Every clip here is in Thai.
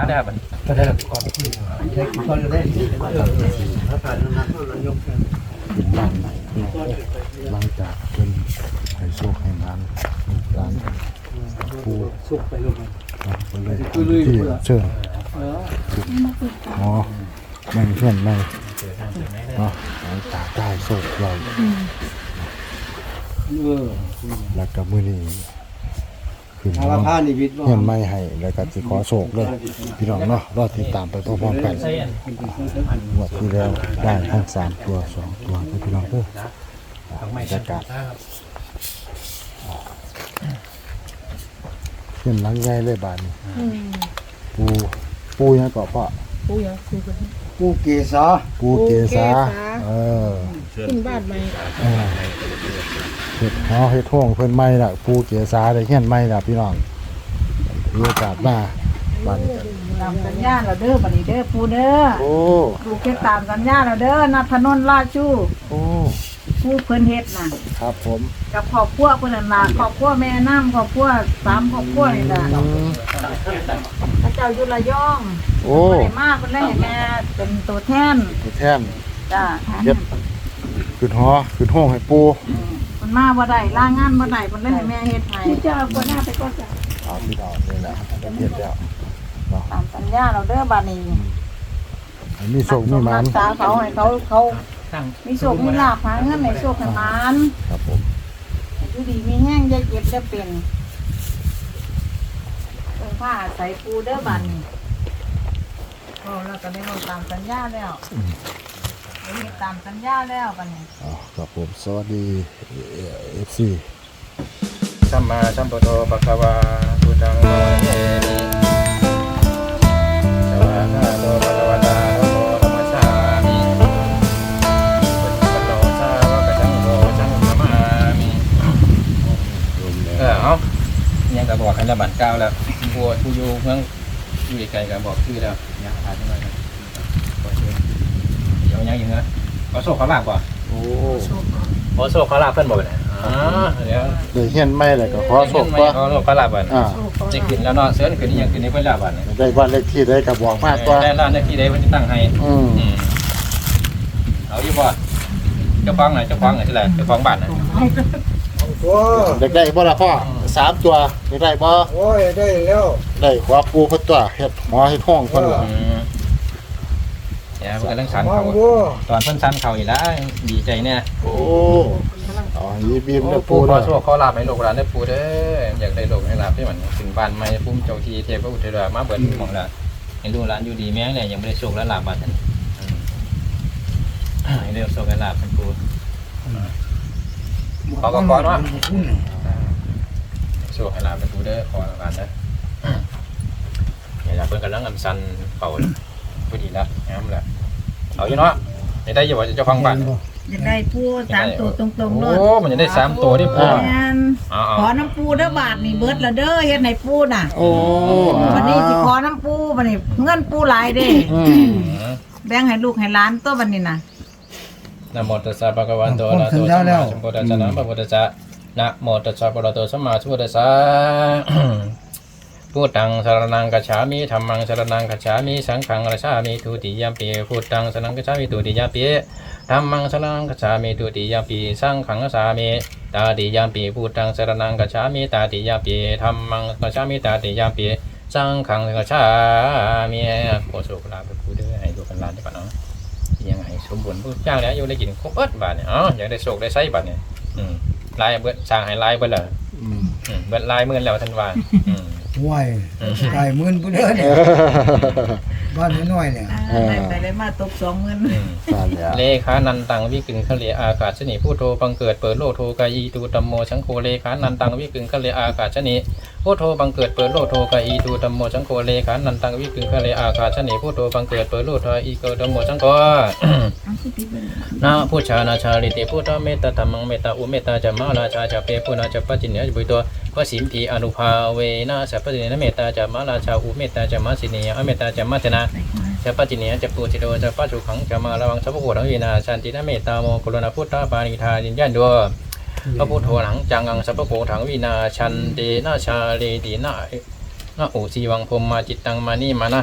าได้บัดก็ได้ก่อนใช้ก่อนก็ได้ถ้าผ่านนั้นก็รายกเป็นบ้านใหม่หลังจากเพิ่นให้โชคให้มันร้านปูสุกไปลงมาครับเลยที่เชิญอ๋อแม่งเพื่อนแม่เนาะหลังจากได้โชคเราแล้วก็มือนี้ ขึ้นอาเนาะผ้านี่วิทย์เพื่อนไม่ให้แล้วก็สิขอโชคเลยพี่น้องเนาะรอติดตามไปพร้อมๆกันงวดที่แล้วได้ทั้งสามตัวสองตัวให้พี่น้องเด้อบรรยากาศเห็นหลังใหญ่เลยบานนี้ปูปูยังเกาะพ่อปูยังคือกันกูเกษาปูเกษาเออขึ้นบ้านใหม่ เออเห็ดหอเห็ดท่วงเพิ่นไม่ละปูเกษาได้เห็นไม่ละพี่น้องมีโอกาสมาบ้านนี้กันตามสัญญาเราเด้อบัดนี้เด้อปูเด้อโอ้ปูเก็บตามสัญญาเราเด้อนัทธนนท์ราชูโอ้ผู้เพิ่นเฮ็ดน่ะครับผมกับครอบครัวเพิ่นนั่นล่ะครอบครัวแม่น้ำครอบครัวสามครอบครัวนี่ล่ะอืมพระเจ้าอยู่ระยองโอ้บ่ได้มาเพิ่นเลยให้แม่เป็นตัวแทนตัวแท่นจ้าเฮ็ดขึ้นหอขึ้นห้องให้ปู เพิ่นมาบ่ได้ลางานบ่ได้เพิ่นเลยให้แม่เฮ็ดให้เจ้าบ่น่าไปก่อนจ้ะเอาพี่น้องนี่แหละเฮ็ดแล้วตามสัญญาเราเด้อบัดนี้ให้มีโชคมีหมานรักษาเขาให้เขาเขามีโชคมีลาภหาเงินให้โชคให้หมานครับผมอยู่ดีมีแห้งจะเจ็บจะเป็นเพิ่งผ้าใส่ปูเด้อบันนี่โอ้เราก็ได้ลงตามสัญญาแล้วได้ เฮ็ดตามสัญญาแล้วบันนี้อ๋อครับผมสวัสดี FC สัมมาสัมพุทโธภะคะวาพุทธังภะวันเตมิสวากขาโตภะคะวตาธัมโมธัมมัสสามิปุถุปโลสาวกสังโฆสังฆมามิเออเอายังก็บอกให้ระบาดก้าวแล้วบัวผู้อยู่เมืองอยู่ไกลก็บอกชื่อแล้วยังอ่านยังไงกันบอกชื่อ เดี๋ยวยังอยังเงี้ยเขาโซ่เขาลากบ่โอ้เขาโซ่เขาลากเพื่อนบ่ไปไหนอ๋อเดี๋ยวได้เฮียนใหม่แล้วก็ขอโชคว่าว่าเขาโซ่เขาลากบ่อ่าจะขึ้นแล้วเนาะเสือนขึ้นนี่ยังขึ้นนี่เพื่อนลากบ่เนี่ยได้บ้านเลขที่ได้ก็บอกมาตัวได้ร้านได้ที่ใดเพื่อนจะตั้งให้อืมอืมเอาอยู่บ่เจ้าของไหนเจ้าของไหนที่ไหนเจ้าของบ้านไหนตัวเด็กได้บ่ล่ะพ่อสามตัวเด็กได้บ่โอ้ยได้แล้วได้ขวาปูเพิ่นตัวเฮ็ดหอเฮ็ดห้องเพิ่นล่ะอืม เนี่ยเพื่อนเรื่องสันมอเขางดูตอนเพื่อนสันเขาอีกแล้วดีใจเนี่ยโอ้เอายีบีมโอ้เด้อปูปูขอเด้อโชคขอลาบให้ลูกหลานได้ปูเด้ออยากได้ลูกให้ลาบให้มันถึงบ้านใหม่ภูมิเจ้าที่เทพอุตรามาเบิดหมองละให้ลูกหลานอยู่ดีแม่งเนี่ยยังไม่ได้โชคและลาบบ้านนั้นอืมให้ได้โชคและลาบเป็นปูขอก็ขอเนาะโชคให้ลาบเป็นปูเด้อขอแล้วกันนะเนี่ยล่ะเพิ่นกำลังอำซันเป่าเลย พอดีละงามละเอาอยู่เนาะให้ได้อยู่ว่าเจ้าของบ้านอยากได้ปูสามตัวตรงๆโอ้เลยมันจะได้สามตัวที่ปูแม่นอ๋อขอน้ำปูเด้อบาทนี่เบิดละเด้อเฮ็ดให้ปูน่ะโอ้วันนี้สิขอน้ำปูบัดนี้เงินปูหลายเด้อืมแบ่งให้ลูกให้หลานตัวบัดนี้น่ะนะโมตัสสะภะคะวันโตอะระหะโตสัมมาสัมพุทธัสสะนะโมตัสสะนะโมตัสสะภะคะวะโตสัมมาสัมพุทธัสสะ พุทธังสรณังกัจฉามิธัมมังสรณังกัจฉามิสังฆังกัจฉามิทุติยมปีพุทธังสรณังกัจฉามิทุติยมปีธัมมังสรณังกัจฉามิทุติยมปีสังฆังกัจฉามิตาติยมปีพุทธังสรณังกัจฉามิตาติยมปีธัมมังกัจฉามิตาติยมปีสังฆังกัจฉามิขอสุขลาภผู้เด้อให้ลูกหลานได้ปะเนาะยังไงสมบูรณ์ผู้จ้างแล้วอยู่ได้กินครบเอิดบาทเนี่ยอ๋ออยากได้โชคได้ไส้บาทเนี่ยอืมลายเบิดสร้างให้ลายเบิดเลยอืมอืมเบิดลายหมื่นแล้วท่านว่าอืม ห่วยตายมื่นผู้เด้อเนี่ยบ้านน้อยๆเนี่ยได้ไปได้มาตกสองหมื่นอืมนั่นแหละเลขานันตังวิกึงคะเลอากาศชนิผู้โทบังเกิดเปิดโลกโทกายีตูตัมโมชังโคเลขานันตังวิกึงคะเลอากาศชนิ ผู้โทบังเกิดเปิดโลโทกายีตูตัมโมชังโคเลขานันตังวิกึงคะเลอากาศชนิผู้โทบังเกิดเปิดโลกโทอีโกตัมโมชังโคนะพุชานาชาลิติพุทธเมตตาธรรมังเมตตาอุเมตตาจะมาราชาจะเปปุนาจะปัจจิเนยบุตัววสิมพีอนุภาเวนะสัพพจิเนนเมตตาจะมาราชาอุเมตตาจะมาสิเนียอเมตตาจะมัจนะจะปัจจิเนยจะปูจิโตจะปัจจุขังจะมาระวังสัพพโขทังวีนาชันตินะเมตตาโมกรุณาพุทธาปานิธายินยันดัว พระพุทโธหลังจังังสัพพโขทังวีนาชันตินาชาลิตินานะโอสีวังพรมมาจิตตังมานี่มานะ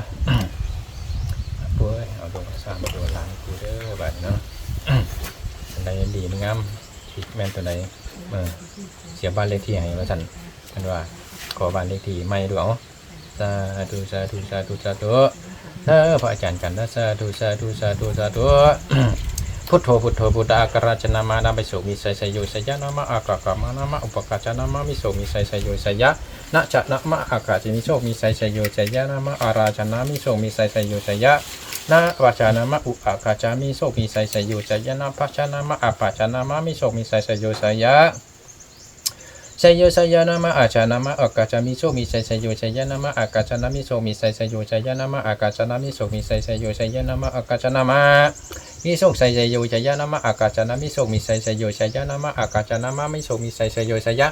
ป่วยเอาดวงสามดวงหลานกูเด้อบัดเนาะอันใดดีมันงามคิดแม่นตัวใดเออเสียบ้านเลขที่ให้ว่าซั่นเพิ่นว่าขอบ้านเลขที่ใหม่ดูเอาสาธุสาธุสาธุสาธุเออพระอาจารย์กันนะสาธุสาธุสาธุสาธุ พุทโธพุทโธพุทธากราชนามานาไปสุมิไสยสยโยสยะนามะอากากามานามะอุปกาจนามามิโสมิไสยสยโยสยะนะจะนะมะอากาจิมิโสมิไสยสยโยสยะนามะอาราชนามิโสมิไสยสยโยสยะนะวาจานามะอุอากาจามิโสมิไสยสยโยสยะนะปัจจานามะอาปัจจานามะมิโสมิไสยสยโยสยะ สยโยสยานามะอาชานามะอากาจามิโสมิไสสยโยสยานามะอากาจานามิโสมิไสสยโยสยานามะอากาจานามิโสมิไสสยโยสยานามะอากาจานามะมิโสไสสยโยสยานามะอากาจานามิโสมิไสสยโยสยานามะอากาจานามะมิโสมิไสสยโยสยะ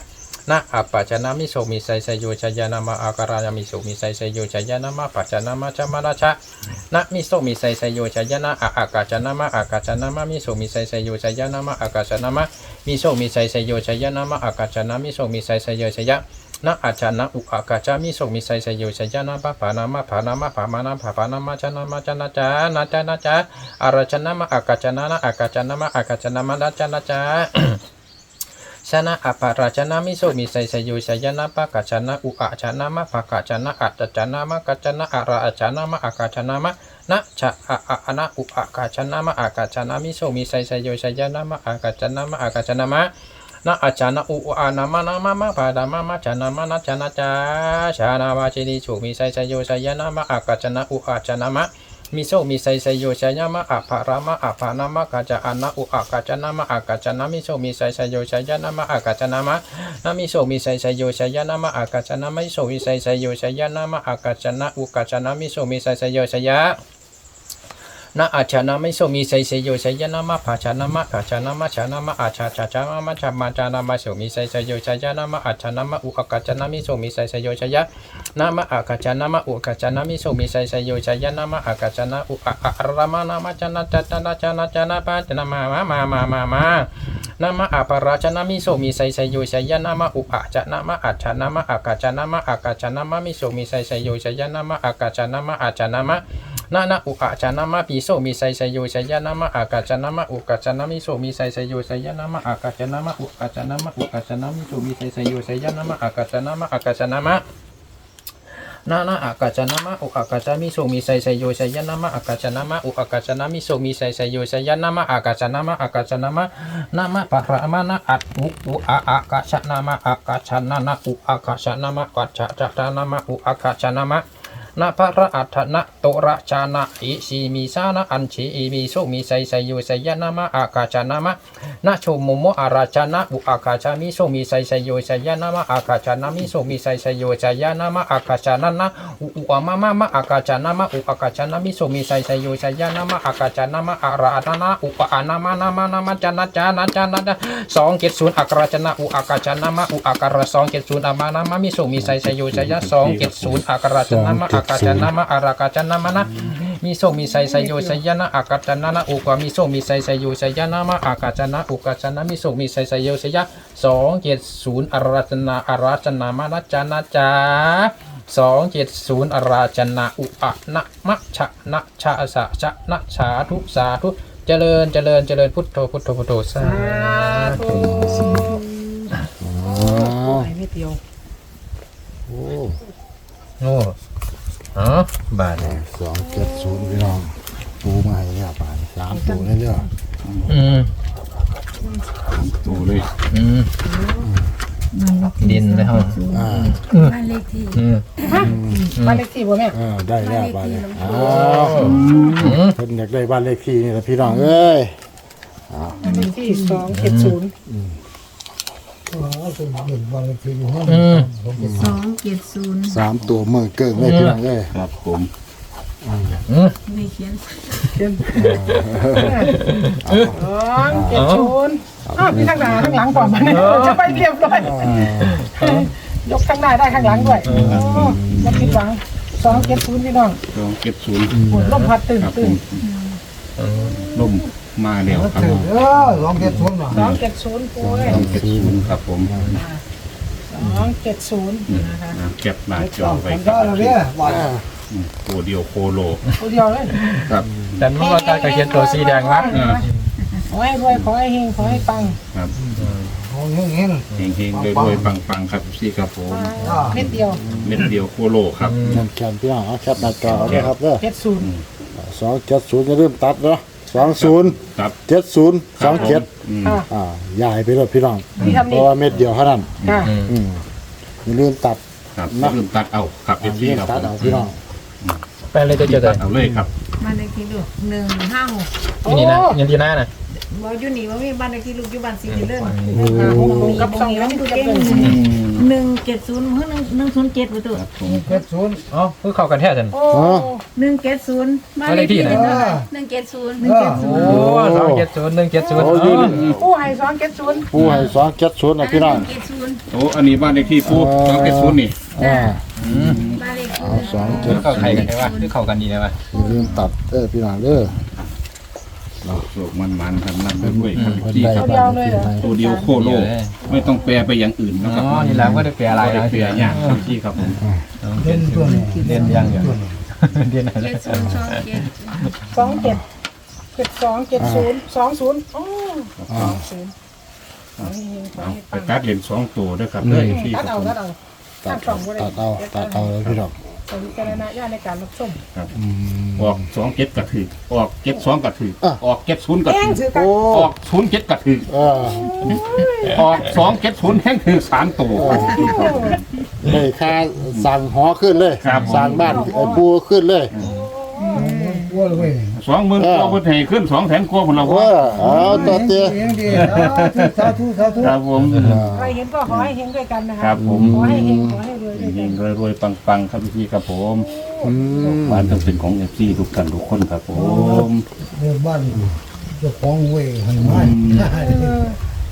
นะอาปาจานามิโสมิไสสยโยสยานามะอาการายามิโสมิไสสยโยสยานามะปัจจานามะจามาราชะนะมิโสมิไสสยโยสยานะอาอากาจานามะอากาจานามะมิโสมิไสสยโยสยานามะอากาจานามะมิโสมิไซไซโยชยานะมะอากาจานะมิโสมิไซไซโยชยะนะอาจานะอุอากาจามิโสมิไซไซโยชยะนะปะปานามะผานามะผามานาผาปานามะจานะมะจานะจานะจานะจาอาราชนะมะอากาจานะนะอากาจานะมะอากาจานะมะนะจานะจา ชนะอปาราชนะมิโสมิไซไซโยชยนะปะกาจานะอุอาจานะมะภะกาจานะอัจจานะมะกาจานะอาราจานะมะอากาจานะมะนะชะอะอะนะอุอากาจานะมะอากาจานะมิโสมิไซไซโยชยนะมะอากาจานะมะอากาจานะมะนะอาจานะอุอานามานามามาปาดามามาจานามานะจานะจาชานาวาจิริฉุมีไซไซโยไซยนะมะอากาจนะอุอาจนะมะ มิโซมีไซไซโยชายามะอะภารามะอะภานามะกาจาอานะอุอากาจนามะอากาจนะมิโซมีไซไซโยชายานามะอากาจนามะนามิโซมีไซไซโยชายานามะอากาจนะมิโซมีไซไซโยชายานามะอากาจนะอุกาจนะมิโซมีไซไซโยชายะ นะอาชานาม่โสมีไซเซโยไซยนามะภาชานามะภาชานามะชานามะอาชาชาชามะชามาจานามะโสมีไซเซโยไซยนามะอาชานามะอุอากาจานามิโสมีไซเซโยไซยะนามะอากาจานามะอุอากาจานามิโสมีไซเซโยไซยนามะอากาจานาอุอะอะรามานามะจานะจาจานะจานะจานะปะจนะมามามามามามานะมะอาปาราชนามิโสมีไซเซโยไซยนามะอุอะจานามะอาชานามะอากาจานามะอากาจานามะมิโสมีไซเซโยไซยนามะอากาจานามะอาจานามะ นานาอุอาจานามะปีโสมีไซไซโยไซยานามะอากาจานามะอุกาจานามิโสมีไซไซโยไซยานามะอากาจานามะอุกาจานามะอุกาจานามิโสมีไซไซโยไซยานามะอากาจานามะอากาจานามะนานาอากาจานามะอุอากาจามิโสมีไซไซโยไซยานามะอากาจานามะอุอากาจานามิโสมีไซไซโยไซยานามะอากาจานามะอากาจานามะนามะปะระมานะอัตอุอุอาอากาชนามะอากาชนานะอุอากาชนามะกัจจจานามะอุอากาชนามะ นะพระอัฏฐนะโตระชานะอิสีมีสานะอัญชีอีมีโสมีไซไซโยไซยะนามะอากาจานามะนะชมุโมอาราชานะอุอากาจามิโสมีไซไซโยไซยะนามะอากาจานามิโสมีไซไซโยไซยะนามะอากาจานะนะอุอุอะมะมะมะอากาจานามะอุอากาจานามิโสมีไซไซโยไซยะนามะอากาจานามะอารานะนะอุปะานามะนามะนามะจานะจานะจานะจาสองเกตศูนย์อักราชนะอุอากาจานามะอุอาการะสองเกตศูนย์อามานามะมิโสมีไซไซโยไซยะสองเกตศูนย์อักราชนามะากาจานามะอารากาจันนามะนะมีโซมีไซไซโยไซยานะอากาจันนะนะอุกามีโซมีไซไซโยไซยานามะอากาจันนะอุกาจันนะมีโซมีไซไซโยไซยะสองเจ็ดศูนย์อาราชนาอาราชนามะนะจานะจาสองเจ็ดศูนย์อาราชนาอุอะนะมะชะนะชะสะชะนะสาธุสาธุเจริญเจริญเจริญพุทโธพุทโธพุทโธสาธุ อ๋อ ไม่เดียว โอ้ โอ้อ๋อ บาทเนี่ยสองเจ็ดศูนย์พี่น้องปูมาให้เนี่ยป่านสามตัวเลยเด้ออืมตัวเลยอืมดินเลยฮะอ่าบ้านเลขที่อืมบ้านเลขที่บ่แม่เออได้แล้วบ้านเลยอ้าวอืมเพิ่นอยากได้บ้านเลขที่นี่แหละพี่น้องเอ้ยบ้านเลขที่สองเจ็ดศูนย์ อืมสองเจ็ดศูนย์สามตัวเมื่อเกิงเลยพี่น้องเอ้ยครับผมอืมไม่เขียนสองเจ็ดศูนย์อ้าวมีข้างหน้าข้างหลังก่อนมาเนี่ยจะไปเรียบร้อยยกข้างหน้าได้ข้างหลังด้วยโอ้ไม่ผิดหวังสองเจ็ดศูนย์พี่น้องสองเก็บศูนย์ปวดลมพัดตื่นครับผตื่นมล่ม มาแล้วครับผมสองเจ็ดศูนย์ปูเลยสองเก็บศูนย์ครับผมสองเจ็ดศูนย์นะคะอ่าเก็บหน้าจอไว้มันครัก็บเราเนี่ยว่าอืมตัวเดียวโคโลตัวเดียวเลยครับแต่เมื่อวานตาก็เขียนตัวสีแดงวัดอ่าขอให้รวยขอให้เฮงขอให้ปังครับของเงี้ยเงี้ยเฮงๆรวยๆปังๆครับพี่ครับผมเม็ดเดียวเม็ดเดียวโคโลครับแขนแขนพี่น้องเอาแคปหน้าจอเอาด้วยครับเด้อเจ็ดศูนย์สองเจ็ดศูนย์จะเริ่าลืมตัดเนาะ สองศูนย์ครับ เจ็ดศูนย์สองเจ็ดอืมค่ะ อ่าย้ายไปเลยพี่น้องที่ทำเพนี่ราะว่าเม็ดเดียวเท่านั้นค่ะ อืมอย่าลืมตัดครับอย่าลืมตัดเอาครับอย่าพี่ลืมครับตัดผมเอาพี่น้องแปลเลยจะเจอเลตัยดเอาเลยครับบ้านเลขที่ลูกหนึ่งห้าหกที่นี่นะยันที่หน้านะ บ่อยู่นี่ว่ามีบ้านเลขที่ลูกอยู่บ้านสีเจริญตรงกับสองแล้วดูจะเป็นหนึ่งเจ็ดศูนย์เฮ้ยหนึ่งหนึ่งศูนย์เจ็ดประตูครับผมเจ็ดศูนย์อ๋อคือเข้ากันแท้จันโอ้หนึ่งเจ็ดศูนย์บ้านเลขที่หนึ่งเจ็ดศูนย์หนึ่งเจ็ดศูนย์โอ้สองเจ็ดศูนย์หนึ่งเจ็ดศูนย์ผู้ให้สองเจ็ดศูนย์ผู้ให้สองเจ็ดศูนย์นะพี่น้องเจ็ดศูนย์โอ้อันนี้บ้านเลขที่ปูสองเจ็ดศูนย์นี่อ่าบ้านเลขที่เอาสองเจ็ดเข้าใครกันใช่ปะคือเข้ากันดีนะวะอย่าลืมตัดเด้อพี่น้องเด้อ โศกมันมันๆครับนำไปด้วยครับเพิ่นพี่ได้ครับบ้านเลขที่ให้ตัวเดียวโคโลไม่ต้องแปลไปอย่างอื่นนะคอ๋รับอนี่แล้วก็ได้แปลอะไรไม่นะได้แปลอย่างครับพี่ครับผมเล่นตัวนี้เรียนยังอยู่เรียนอะไรเจ็ดศูนย์สองเจ็ดสองเจ็ดเจ็ดสองเจ็ดศูนย์สองศูนย์โอ้สองศูนย์ขอให้เฮงขอเอาให้ไปปังตัดเลนสองตัวด้วยครับเลยพี่ตัดครับเอาผมตัดเอาตัดเอาตัดเอาตัดเอาเลยพี่น้องใช้ วิจารณญาณในการรับชมอืมออกสองเจ็ดกระถือออกเจ็ดสองกระถือออกเจ็ดศูนย์กระแย่งถือถือกันโอ้ออกศูนย์เจ็ดกระถือเออออกสองเจ็ดศูนย์แห่งถือสามตัวเลยค่าสั่งหอขึ้นเลยครับผม สั่งบ้านไอ้ปูขึ้นเลยวัวเลย สองหมื่นกว่าพุทธให้ขึ้นสองแสนกว่าคนเราเออเอาตัวเตี้ยเองดีสาธุสาธุครับผมใครเห็นก็ขอให้เฮงด้วยกันนะคคะรับผมขอให้เฮงขอให้รวยด้วยเฮกันงๆรวยๆปังๆครับพี่ครับผมอืมบ้านต้องเป็นของเอฟซีทุกท่านทุกคนครับผม เรียกบ้านเจ้าของเว้ยหันมา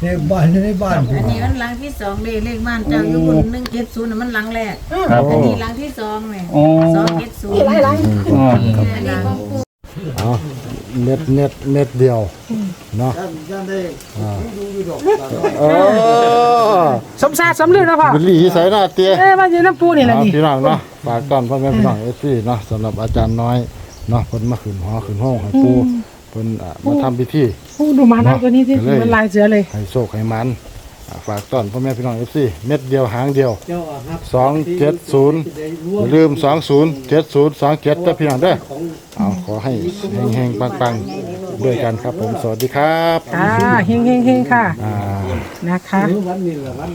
เรียกบ้านในบ้านอันนี้มันหลังที่สองเลขเลขบ้านเจ้าอยู่บนหนึ่งเจ็ดศูนย์มันหลังแรก ครับอัผนม นี้หลังที่สองเนี่ยโอ้ สองเจ็ดศูนย์หลายหลังอ๋ออันนี้ของปู เอาเม็ดเม็ดเม็ดเดียวเนาะย่านได้ดูดูดอกเออสมศาสตร์สำเร็จแล้วพ่อเป็นหลีใส่หน้าเตี้ยเอ้ยมาอยู่น้ำปูนี่แหละเอานี่พี่น้องเนาะฝากก่อนพ่อแม่พี่น้องเอฟซีเนาะสำหรับอาจารย์น้อยเนาะเพิ่นมาขึ้นหอขึ้นห้องให้ปูเพิ่นอะมาทำพิธี โอ้ดูมานะตัวนี้ที่มันลายเสือเลยให้โชคให้มันอะ ฝากต้อนพ่อแม่พี่น้องเอฟซีเม็ดเดียวหางเดียวเจ้าครับสองเจ็ดศูนย์อย่าลืมสองศูนย์เจ็ดศูนย์สองเจ็ดพี่น้องเด้อเอาขอให้เฮงๆปังๆด้วยกันครับผมสวัสดีครับอ่าเฮงเฮงเฮงค่ะอ่านะคะวันนี้ละวัน